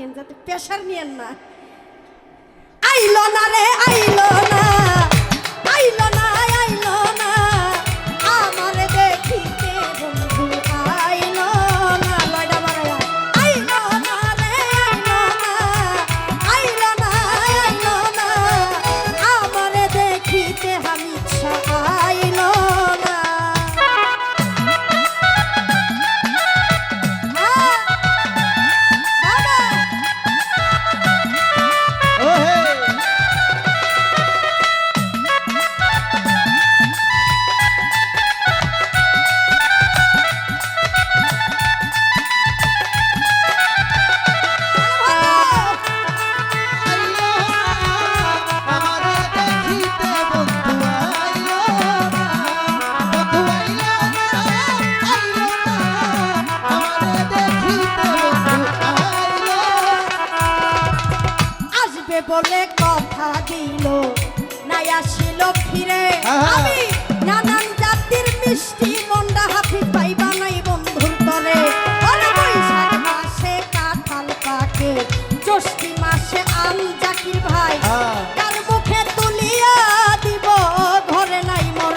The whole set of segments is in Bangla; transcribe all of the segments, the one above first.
থাকেন যাতে প্রেশার নিয়েন না। আইলো না রে আইলো। বলে কথা দিল। নাই আসিল ফিরে। হ্যাঁ, হ্যাঁ। আমি নানান জাতির মিষ্টি মন্ডা হাফি পাইবা নাই বন্ধুর তরে। বৈশাখ মাসে কাঁঠাল পাকে। জ্যৈষ্ঠী মাসে আম জাকির ভাই। হ্যাঁ। কার মুখে তুলিয়া দিব ঘরে নাই মোর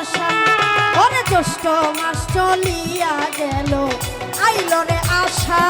ঘরে জ্যৈষ্ঠ মাস চলিয়া গেল আইল রে আশা।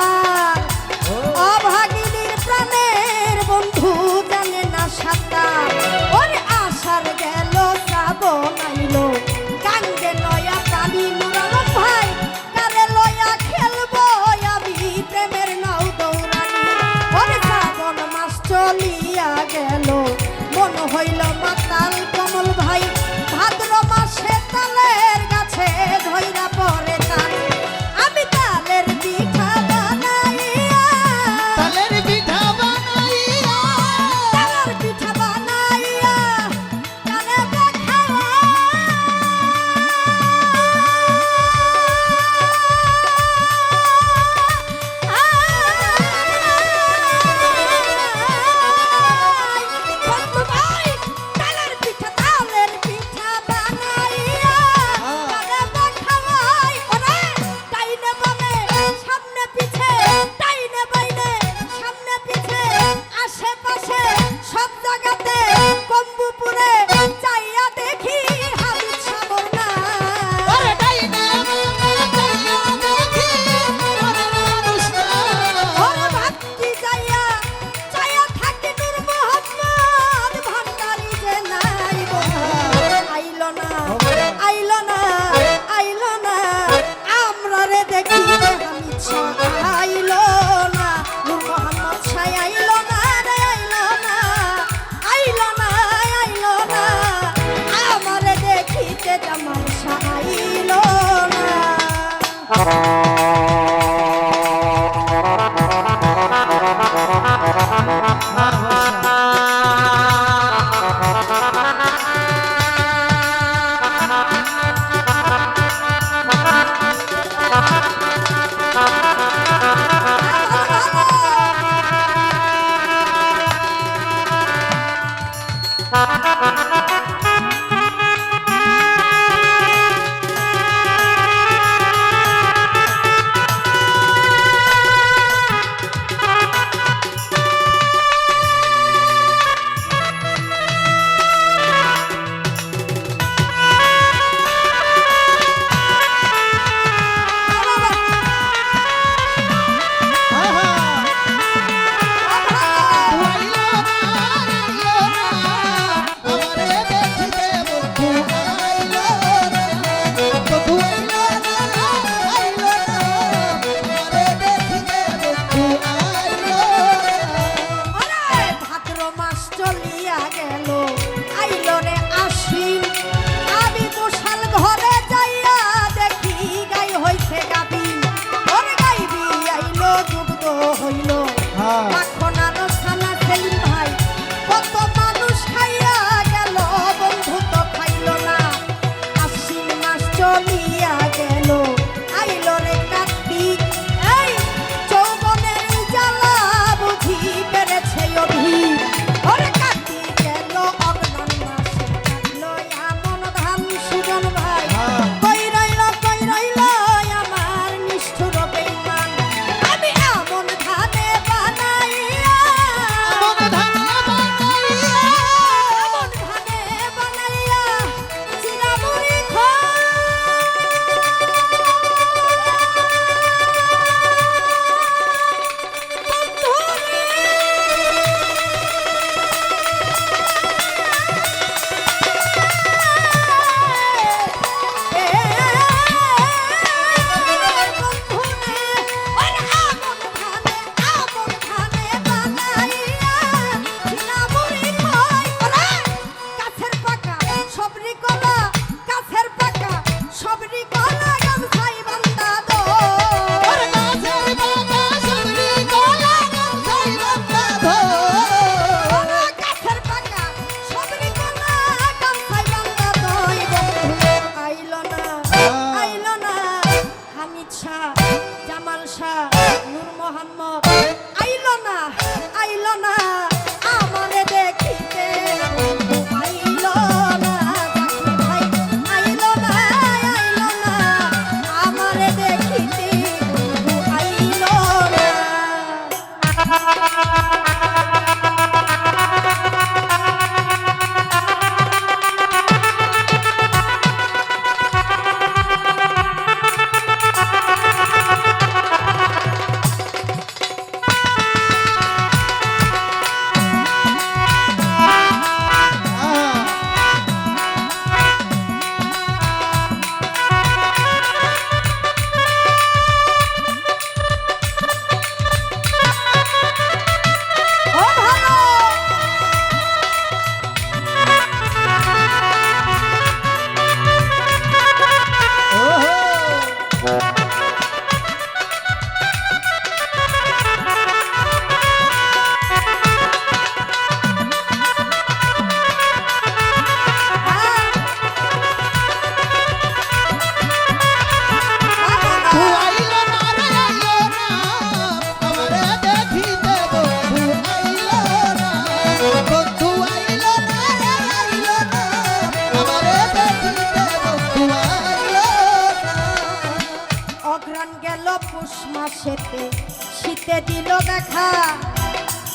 দিল দেখা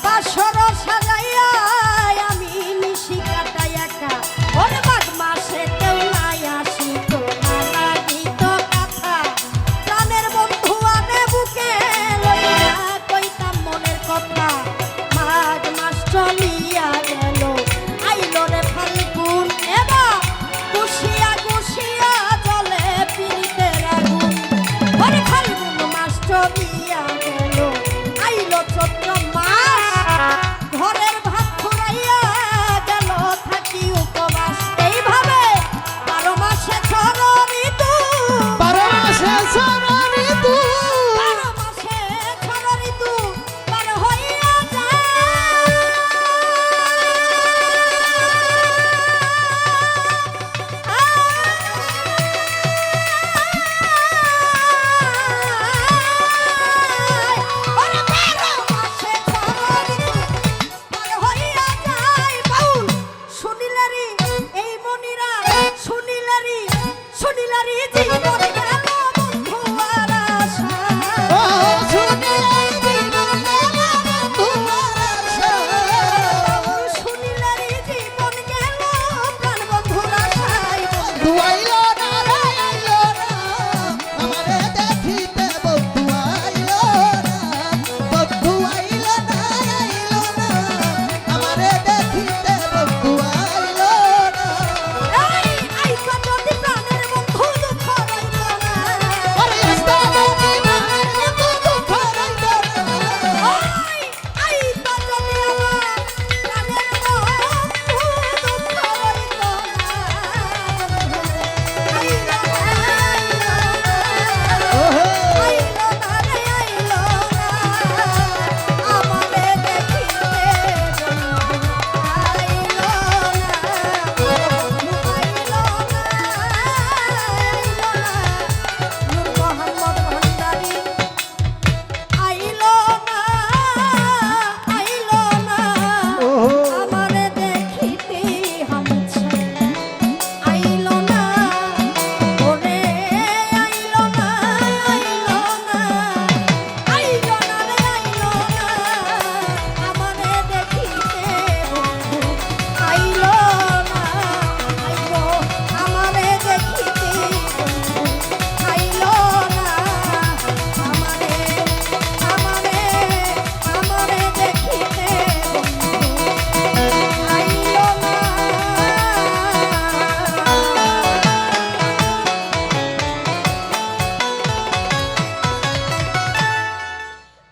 আমি